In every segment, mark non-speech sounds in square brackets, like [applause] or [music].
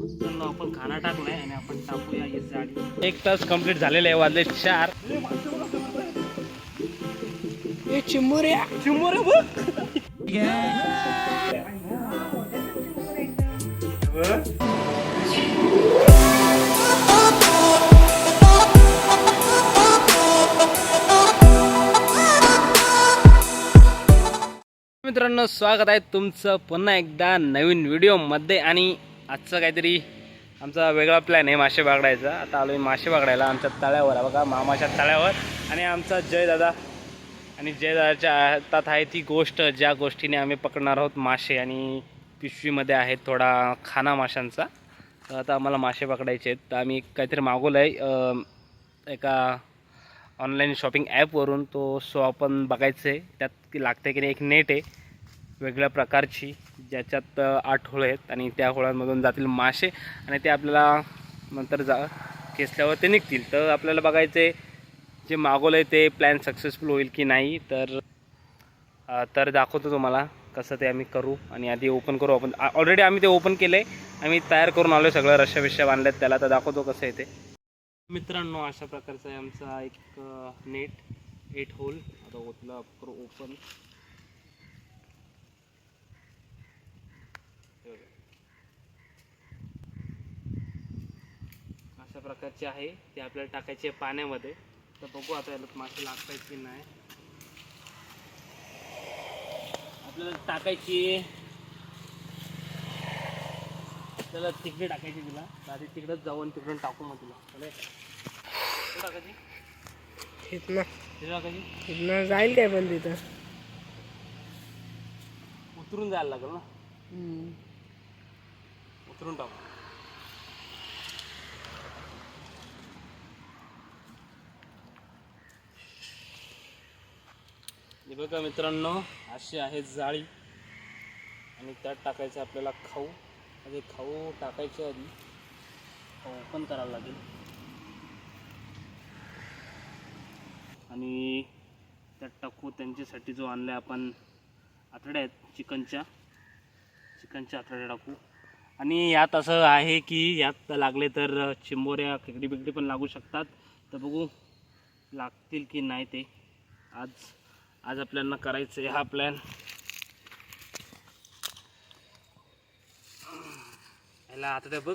मित्रांनो आपण खाना टाकलाय आणि आपण टाकूया ही एक तास कंप्लीट झालेलं आहे वाजले चार. चिंबोऱ्या चिंबोरे बघ. मित्रांनो स्वागत आहे तुमचं पुन्हा एकदा नवीन व्हिडिओमध्ये आणि आजचं काहीतरी आमचा वेगळा प्लॅन आहे मासे बागडायचा. आता आलो मासे बागडायला आमच्या तळ्यावर बघा मामाच्या तळ्यावर. आणि आमचा जयदादा आणि जयदादाच्या हातात आहे ती गोष्ट. ज्या गोष्टीने आम्ही पकडणार आहोत मासे आणि पिशवीमध्ये आहे थोडा खाना माशांचा. तर आता आम्हाला मासे पकडायचे आहेत. तर आम्ही काहीतरी मागवलं आहे एका ऑनलाईन शॉपिंग ॲपवरून तो सो आपण बघायचं आहे त्यात की लागते की नाही एक नेट आहे वेगळ्या प्रकारची. ज्याच्यात आठ होळं आहेत आणि त्या होळांमधून जातील मासे आणि ते आपल्याला नंतर जा खेचल्यावर ते निघतील. तर आपल्याला बघायचं जे मागवलं आहे ते प्लॅन सक्सेसफुल होईल की नाही तर तर दाखवतो तुम्हाला कसं ते आम्ही करू आणि आधी ओपन करू आपण. ऑलरेडी आम्ही ते ओपन केलं आहे आम्ही तयार करून आलो सगळं रश्या बिश्या बांधल्यात त्याला तर दाखवतो कसं आहे ते. मित्रांनो अशा प्रकारचा आहे आमचा एक नेट एट होल आता ओतलं करू ओपन अशा प्रकारचे आहे. ते आपल्याला टाकायचे आहे पाण्यामध्ये. तर बघू आता याला मासे लागतायत की नाही. आपल्याला टाकायची त्याला तिकडे टाकायची तुला. आधी तिकडेच जाऊ आणि तिकडून टाकू मग तुला. टाकायची जाईल काय पण तिथं? उतरून जायला लागेल ना? उतरून टाकू. हे बघा मित्रांनो अशी आहे जाळी. आणि त्यात टाकायचं आपल्याला खाऊ. म्हणजे खाऊ टाकायच्या आधी ओपन करावं लागेल. आणि त्यात टाकू त्यांच्यासाठी जो आणला आपण आतड्या आहेत चिकनच्या. चिकनच्या आतड्या टाकू. आणि यात असं आहे की यात लागले तर चिंबोऱ्या खेकडी बिकडी पण लागू शकतात. तर बघू लागतील की नाही ते. आज आज आपल्याला करायचं आहे हा प्लॅन याला आता ते बघ.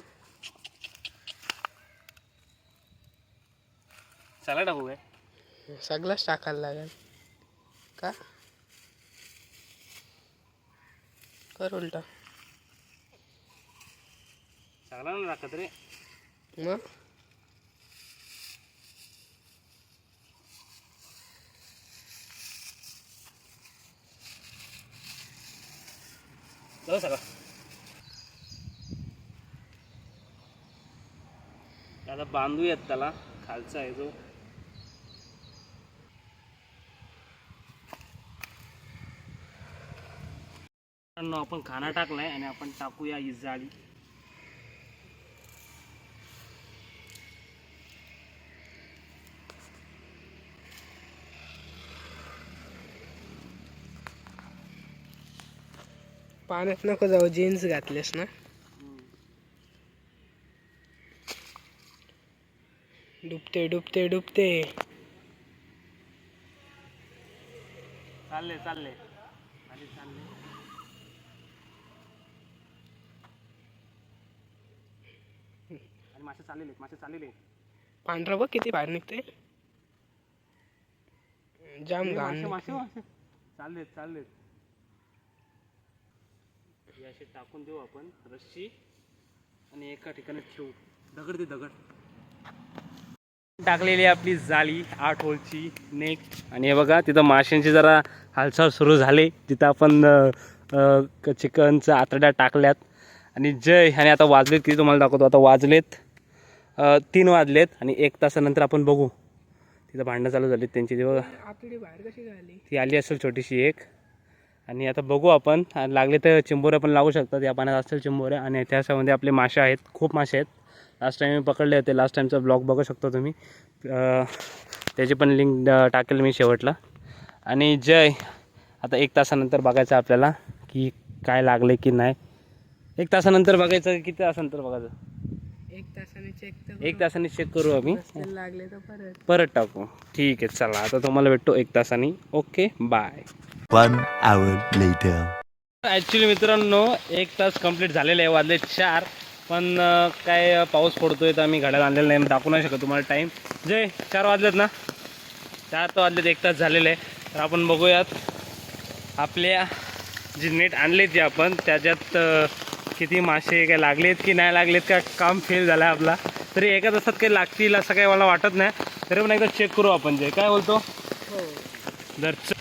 चला टाकू काय? सगळंच टाकायला लागेल. का? कर उलटा. चांगला ना टाकत रे. मग? जाऊ सगळं. आता बांधूयात त्याला. खालचा आहे जो. आपण खाना टाकलाय आणि आपण टाकूया ही जाळी. पाण्यात नको जाऊ जीन्स घातलेस ना. डुबते डुबते डुबते. चालले चालले. चालले. आणि मासे चाललेले मासे चाललेले. पांढरा बघ किती बाहेर निघते जाम घाण मासे. मासे. चाललेत चाललेत. हे असे टाकून देऊ आपण रस्सी. आणि एका ठिकाणी ठेवू. दगड दे दगड. टाकलेली आपली जाळी आठ होलची नेक. आणि हे बघा तिथं माशांची जरा हालचाल सुरू झाली. तिथं आपण चिकनचं आतड्या टाकल्यात. आणि जय आणि आता वाजलेत किती तुम्हाला दाखवतो. आता वाजलेत तीन वाजलेत आणि एक तासानंतर आपण बघू. तिथं भांडणं चालू झालीत त्यांची. ते बघा. आतडी बाहेर कशी झाली? ती आली असेल छोटीशी एक. आणि आता बघू आपण. लागले तर चिंबोऱ्या पण लागू शकतात. या पाण्यात असेल चिंबोऱ्या आणि त्याच्यामध्ये आपले मासे आहेत. खूप मासे आहेत. लास्ट टाईम मी पकडले होते. लास्ट टाईमचा ब्लॉग बघू शकता तुम्ही. त्याची पण लिंक टाकेल मी शेवटला. आणि जय. आता एक तासानंतर बघायचं आपल्याला की काय लागले की नाही. एक तासानंतर बघायचं किती तासानंतर बघायचं? एक तासाने चेक तर एक तासाने चेक करू आम्ही. लागले तर परत. परत टाकू. ठीक आहे चला. आता तुम्हाला भेटतो एक तासाने. Okay bye One hour later. Actually मित्रांनो एक तास कंप्लीट झालेले आहे वाजले चार. पण काय पाऊस पडतोय तर आम्ही घड्याळ आणलेलं नाही दाखवू नाही शकत तुम्हाला टाईम जय चार वाजलेत ना? चार तर वाजलेत एक तास झालेले आहे. तर आपण बघूयात आपल्या जी नेट आणलेत जे आपण त्याच्यात किती मासे काय लागलेत की नाही लागलेत का काम फेल झालं आहे आपला. तरी एका तासात काही लागतील असं काही मला वाटत नाही. तरी पण एकदा चेक करू आपण जे काय बोलतो? हो. जर च-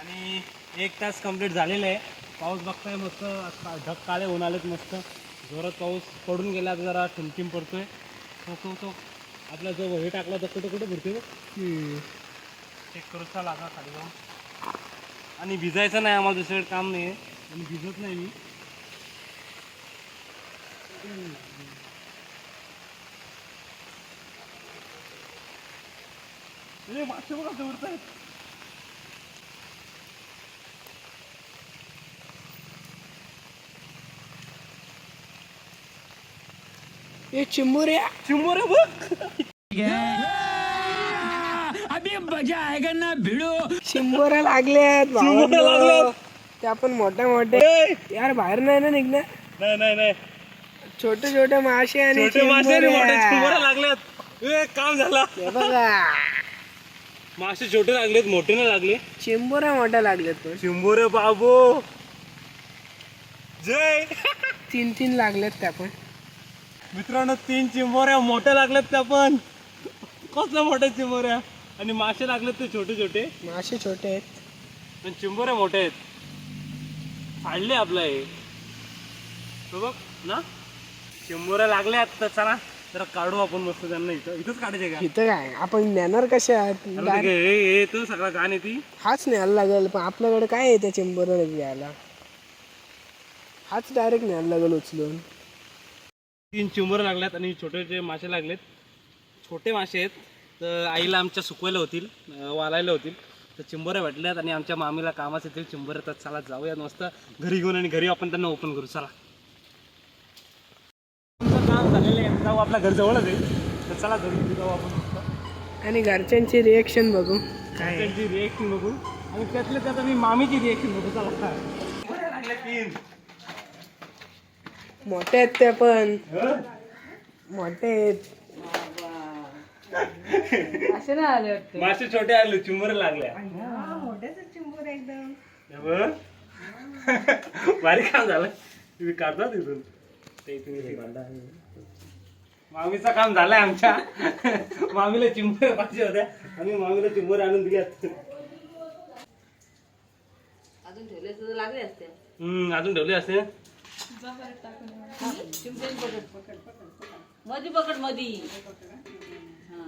आणि एक तास कंप्लीट झालेलं आहे. पाऊस बघताय मस्त ढग काळे होऊन आलेत मस्त. जोरात पाऊस पडून गेला आता जरा ठिमठिम पडतोय. तो तो तो. आपला जो हे टाकला तो कुठं कुठं भरतोय हम्म. चेक करू चला आता खाली जाऊन. आणि भिजायचं नाही आम्हाला दुसरीकडे काम नाही आहे. आणि भिजत नाही मी. मासे बघा दौडत आहेत ए चिंबुऱ्या चिंबोरे बघ. चिंबोऱ्या लागल्यात चिंबोऱ्या. लागल्यात. ते आपण मोठ्या मोठे. यार बाहेर नाही ना निघणार. नाही नाही नाही. छोटे छोटे मासे आणि छोटे मासे आणि मोठे चिंबोऱ्या. चिंबोरे लागल्यात ए काम झाला. हे बघा. मासे छोटे लागलेत मोठे नाही लागले. चिंबोऱ्या मोठ्या लागल्यात पण. चिंबोरे बाबू. जय. तीन तीन लागल्यात त्या पण मित्रांनो तीन चिंबोऱ्या मोठ्या लागल्यात त्या पण. कसल्या मोठ्या चिंबोऱ्या? आणि मासे लागलेत ते छोटे छोटे. मासे छोटे आहेत. पण चिंबोऱ्या मोठे आहेत. फाडले आपलं हे. तो बघ ना? चिंबोऱ्या लागल्यात तर चला. जरा काढू आपण मस्त त्यांना इथं. इथंच काढायचे का? इथं काय? आपण ज्ञानर कसे आहात? अरे ते हे हे तर सगळं गाण येते हाच न्यायला लागेल पण आपल्याकडे काय आहे त्या चिंबोऱ्या घ्यायला? हाच डायरेक्ट न्यायला लागेल उचलून. तीन चिंबर लागल्यात आणि छोटे छोटे मासे लागलेत. छोटे मासे आहेत तर आईला आमच्या सुकवायला होतील वालायला होतील. तर चिंबोऱ्या भेटल्यात आणि आमच्या मामीला कामाच येतील. चिंबोऱ्या तर चला जाऊयात मस्त घरी घेऊन आणि घरी आपण त्यांना ओपन करू. चला. आमचं काम झालेलं आहे. जाऊ आपल्या घर जवळच आहे. तर चला घरी जाऊ आपण आणि घरच्यांची रिएक्शन बघू. काय? त्यांची रिएक्शन बघू. आणि त्यातल्या त्यात आम्ही मामीची रिएक्शन बघू. चला. लागल्या तीन. मोठे आहेत त्या पण मोठे आहेत मासे छोटे आले चिंबर लागल्या. हे बघ. भारी काम झालं. तुम्ही काढता तिथून. ते इथून इथे काढा. मामीचं काम झालंय आमच्या. मामीला चिंबर पाहिजे होत्या. आम्ही मामीला चिंबर आणून दिल्यात. अजून ठेवले तर लागले असते. हम्म अजून ठेवले असते. मधी पकड मधी. हा.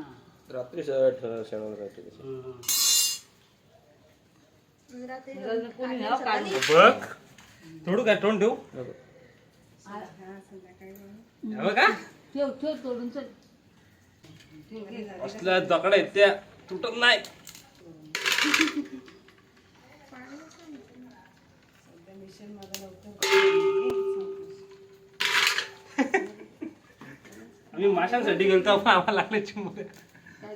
रात्री कोणी नाही हो काढली. बघ. थोडं काय तोंड ठेवू? हे का ठेव ठेव तोडून चल. असल्या दकडा आहेत त्या. तुटत नाही. [laughs] आम्ही माशांसाठी गेलो आम्हाला लागले चिंबोरे.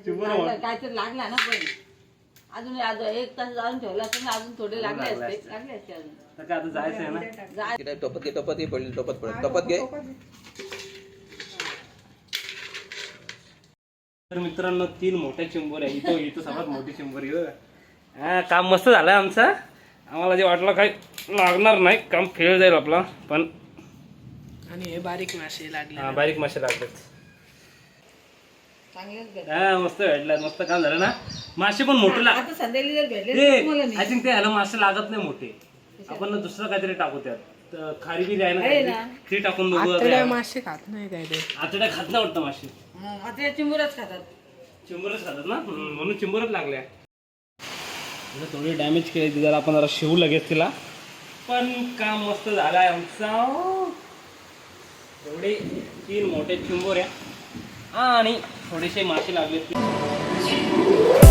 चिंबोरे लागलं, काहीतरी लागला ना पण. अजून अजून एक तास जाऊन ठेवला असतं ना अजून थोडे लागले असते. लागले असते अजून. आता जायचं आहे ना? टोपत घे टोपत घे पडली टोपत पडेल. टोपत घे. तर मित्रांनो तीन मोठ्या चिंबोऱ्या इथं इथं सर्वात मोठी चिंबोरी हो. हा काम मस्त झालं आमचं. आम्हाला जे वाटलं काही लागणार नाही काम फेल जाईल आपला पण आणि हे बारीक मासे लागले. हा, बारीक मासे लागतात हा मस्त भेटल्यात मस्त काम झालं ना. मासे पण मोठे लाग आता संध्याकाळी जर भेटले ते तर तुम्हाला मी आय थिंक ते ह्याला मासे लागत नाही मोठे. आपण ना दुसरं काहीतरी टाकू त्यात. तर खारी बी आहे ना आहे काहीतरी. ते टाकून बघू आतड्या आता. मासे खात नाही काय ते. आतड्या खात नाही वाटतं मासे. हं, आता या चिंबुऱ्याच खातात. चिंबरच खातात ना? हम्म, म्हणून चिंबरच लागल्या. थोडी डॅमेज केली जरा आपण जरा शिवू लगेच तिला. पण काम मस्त झालं आहे आमचा. एवढे तीन मोठे चिंबोऱ्या आणि थोडेसे मासे लागले